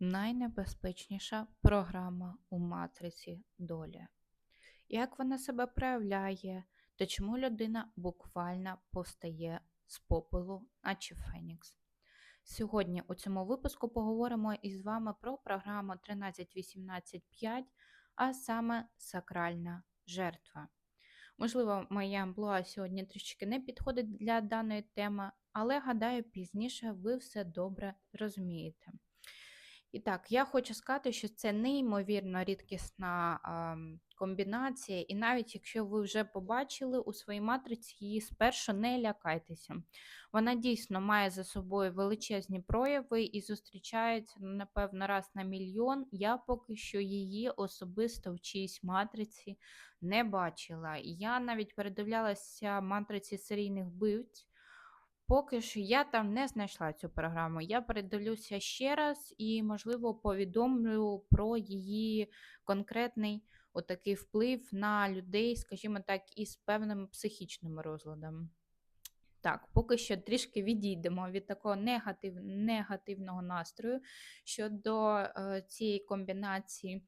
найнебезпечніша програма у матриці долі. Як вона себе проявляє, та чому людина буквально повстає з попелу, наче Фенікс. Сьогодні у цьому випуску поговоримо із вами про програму 13.18.5, а саме сакральна жертва. Можливо, моя амплуа сьогодні трішки не підходить для даної теми, але гадаю, пізніше ви все добре розумієте. І так, я хочу сказати, що це неймовірно рідкісна комбінація, і навіть якщо ви вже побачили у своїй матриці, її спершу не лякайтеся. Вона дійсно має за собою величезні прояви і зустрічається, напевно, раз на мільйон. Я поки що її особисто в чиїсь матриці не бачила. Я навіть передивлялася матриці серійних вбивць. Поки що я там не знайшла цю програму. Я передивлюся ще раз і, можливо, повідомлю про її конкретний отакий вплив на людей, скажімо так, із певними психічними розладами. Так, поки що трішки відійдемо від такого негатив, негативного настрою щодо е, цієї комбінації.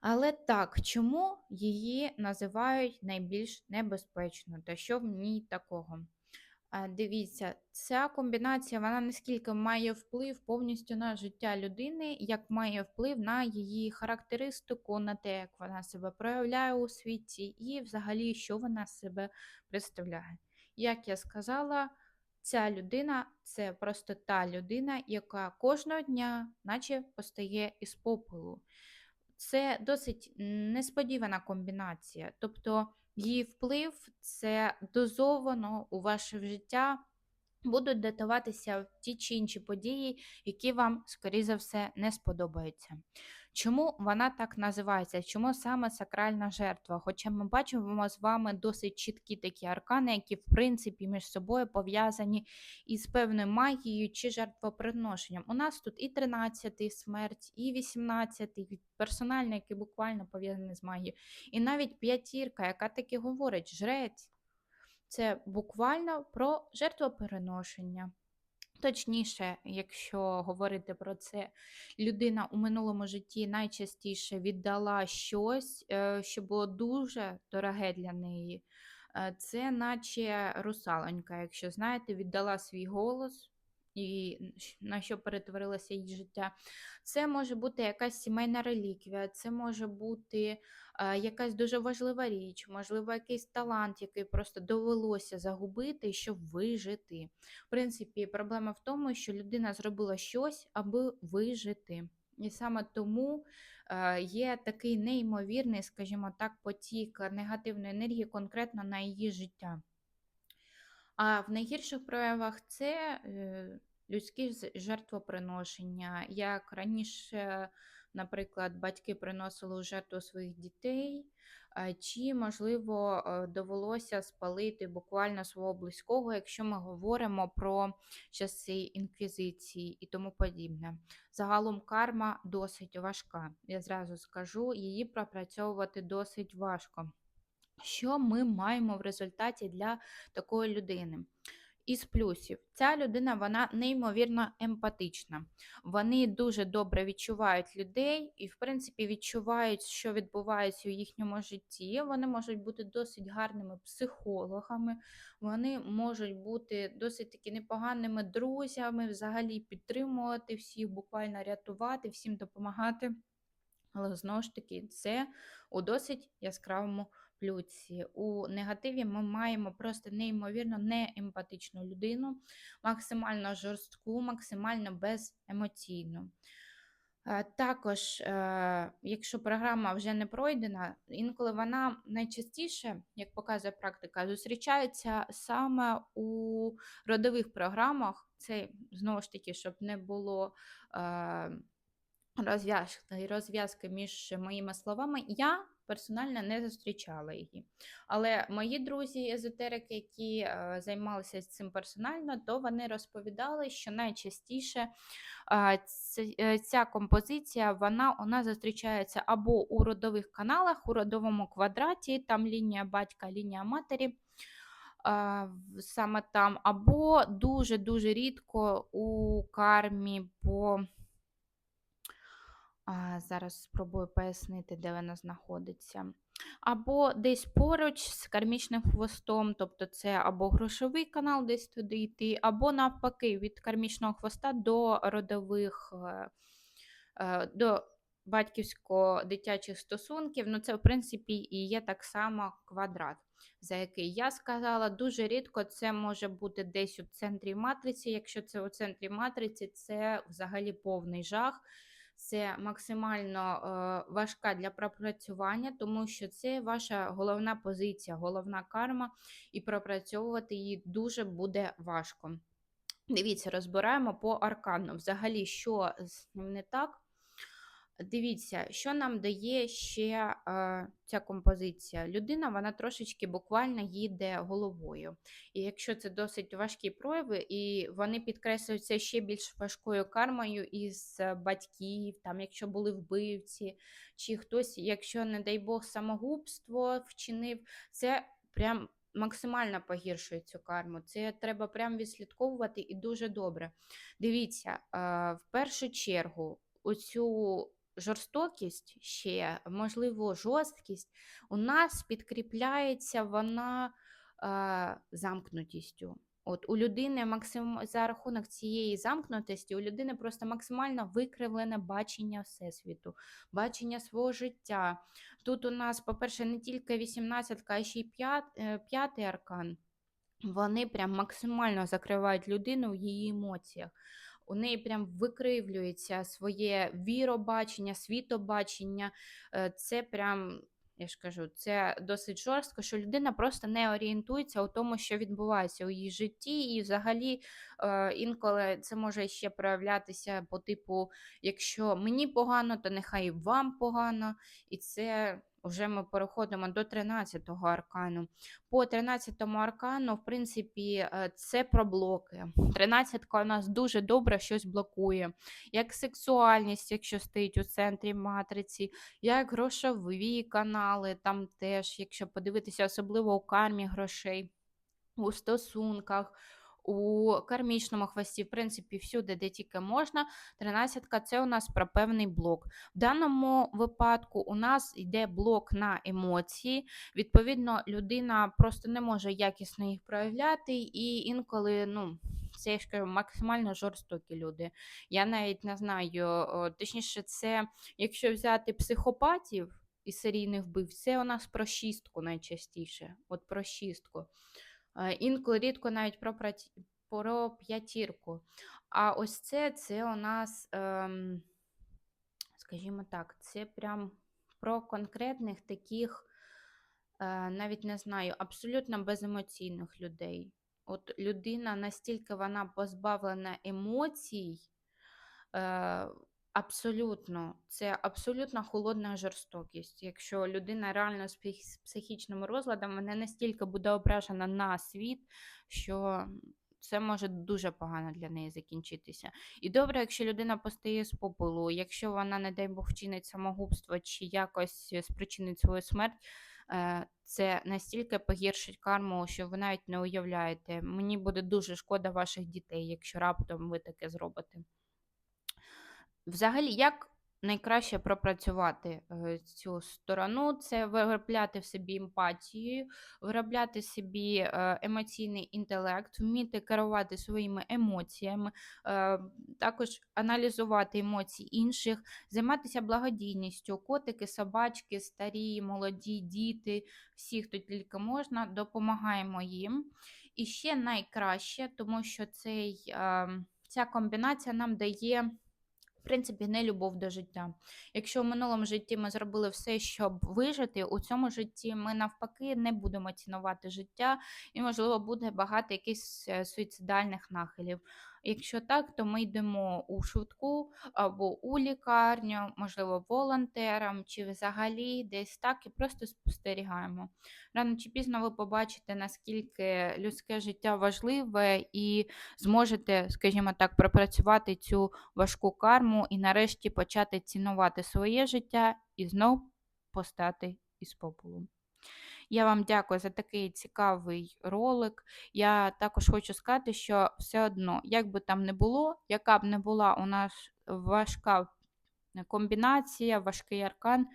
Але так, чому її називають найбільш небезпечною? Та що в ній такого? Дивіться, ця комбінація вона наскільки має вплив повністю на життя людини, як має вплив на її характеристику, на те, як вона себе проявляє у світі, і взагалі, що вона себе представляє. Як я сказала, ця людина це просто та людина, яка кожного дня, наче постає із попелу. Це досить несподівана комбінація. Тобто її вплив це дозовано у ваше життя. Будуть датуватися ті чи інші події, які вам, скоріше за все, не сподобаються. Чому вона так називається? Чому саме сакральна жертва? Хоча ми бачимо з вами досить чіткі такі аркани, які, в принципі, між собою пов'язані із певною магією чи жертвоприношенням. У нас тут і 13-й смерть, і 18-й персональний, який буквально пов'язаний з магією, і навіть п'ятірка, яка таки говорить, жрець. Це буквально про жертвопереношення. Точніше, якщо говорити про це, людина у минулому житті найчастіше віддала щось, е, що було дуже дороге для неї. Е, це наче русалонька, якщо знаєте, віддала свій голос і на що перетворилося її життя. Це може бути якась сімейна реліквія, це може бути а, якась дуже важлива річ, можливо, якийсь талант, який просто довелося загубити, щоб вижити. В принципі, проблема в тому, що людина зробила щось, аби вижити. І саме тому е, є такий неймовірний, скажімо так, потік негативної енергії конкретно на її життя. А в найгірших проявах це е, людські жертвоприношення. Як раніше, наприклад, батьки приносили у жертву своїх дітей, чи, можливо, е, довелося спалити буквально свого близького, якщо ми говоримо про часи інквізиції і тому подібне. Загалом карма досить важка. Я зразу скажу, її пропрацьовувати досить важко. Що ми маємо в результаті для такої людини? Із плюсів, ця людина вона неймовірно емпатична. Вони дуже добре відчувають людей і, в принципі, відчувають, що відбувається у їхньому житті. Вони можуть бути досить гарними психологами, вони можуть бути досить таки непоганими друзями, взагалі підтримувати всіх, буквально рятувати, всім допомагати. Але знову ж таки, це у досить яскравому плюсі. У негативі ми маємо просто неймовірно неемпатичну людину, максимально жорстку, максимально беземоційну. Е, також, е, якщо програма вже не пройдена, інколи вона найчастіше, як показує практика, зустрічається саме у родових програмах. Це знову ж таки, щоб не було е, розв'язки між моїми словами. Я персонально не зустрічала її. Але мої друзі, езотерики, які е, займалися цим персонально, то вони розповідали, що найчастіше е, ця композиція вона у зустрічається або у родових каналах, у родовому квадраті, там лінія батька, лінія матері. Саме там, або дуже-дуже рідко у кармі по зараз спробую пояснити, де вона знаходиться. Або десь поруч з кармічним хвостом, тобто це або грошовий канал десь туди йти, або навпаки, від кармічного хвоста до родових, е, е, до батьківсько-дитячих стосунків. Ну, це, в принципі, і є так само квадрат, за який я сказала. Дуже рідко це може бути десь у центрі матриці. Якщо це у центрі матриці, це взагалі повний жах. Це максимально е, важка для пропрацювання, тому що це ваша головна позиція, головна карма, і пропрацьовувати її дуже буде важко. Дивіться, розбираємо по аркану. Взагалі, що з ним не так. Дивіться, що нам дає ще е, ця композиція. Людина вона трошечки буквально їде головою. І якщо це досить важкі прояви, і вони підкреслюються ще більш важкою кармою із батьків, там, якщо були вбивці, чи хтось, якщо, не дай Бог, самогубство вчинив, це прям. Максимально погіршує цю карму. Це треба прям відслідковувати і дуже добре. Дивіться, е, в першу чергу, оцю жорстокість ще, можливо, жорсткість, у нас підкріпляється вона е, замкнутістю. От У людини максим... за рахунок цієї замкнутості, у людини просто максимально викривлене бачення Всесвіту, бачення свого життя. Тут у нас, по-перше, не тільки 18, а ще й 5, е, п'ятий аркан. Вони прям максимально закривають людину в її емоціях у неї прям викривлюється своє віробачення, світобачення. Е, це прям. Я ж кажу, це досить жорстко, що людина просто не орієнтується у тому, що відбувається у її житті, і взагалі е, інколи це може ще проявлятися по типу: якщо мені погано, то нехай вам погано. І це вже ми переходимо до 13-го аркану. По 13-му аркану, в принципі, е, це про блоки. 13-ка у нас дуже добре щось блокує. Як сексуальність, якщо стоїть у центрі матриці, як грошові канали, там теж, якщо подивитися, особливо у кармі грошей, у стосунках у кармічному хвості, в принципі, всюди, де тільки можна. Тринадцятка це у нас про певний блок. В даному випадку у нас йде блок на емоції. Відповідно, людина просто не може якісно їх проявляти, і інколи, ну. Це я ж кажу, максимально жорстокі люди. Я навіть не знаю, точніше, це якщо взяти психопатів і серійних вбивць, це у нас про шістку найчастіше. От про шістку. Інколи рідко навіть про про п'ятірку. А ось це це у нас, ем, скажімо так, це прям про конкретних таких, е, навіть не знаю, абсолютно беземоційних людей. От людина настільки вона позбавлена емоцій. Абсолютно, це абсолютно холодна жорстокість. Якщо людина реально з психічним розладом, вона настільки буде ображена на світ, що це може дуже погано для неї закінчитися. І добре, якщо людина постає з попелу, якщо вона, не дай Бог, вчинить самогубство чи якось спричинить свою смерть, е, це настільки погіршить карму, що ви навіть не уявляєте. Мені буде дуже шкода ваших дітей, якщо раптом ви таке зробите. Взагалі, як найкраще пропрацювати е, цю сторону? Це виробляти в собі емпатію, виробляти собі е, емоційний інтелект, вміти керувати своїми емоціями, е, також аналізувати емоції інших, займатися благодійністю, котики, собачки, старі, молоді, діти, всі, хто тільки можна, допомагаємо їм. І ще найкраще, тому що цей, ем, ця комбінація нам дає в принципі, не любов до життя. Якщо в минулому житті ми зробили все, щоб вижити, у цьому житті ми навпаки не будемо цінувати життя, і, можливо, буде багато якихось е, суїцидальних нахилів. Якщо так, то ми йдемо у швидку або у лікарню, можливо, волонтерам, чи взагалі десь так і просто спостерігаємо. Рано чи пізно ви побачите, наскільки людське життя важливе, і зможете, скажімо так, пропрацювати цю важку карму і нарешті почати цінувати своє життя і знов постати із попелу. Я вам дякую за такий цікавий ролик. Я також хочу сказати, що все одно, як би там не було, яка б не була у нас важка комбінація, важкий аркан.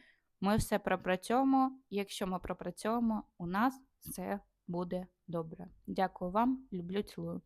Ми все пропрацьовуємо. Якщо ми пропрацьовуємо, у нас все буде добре. Дякую вам, люблю, цілую.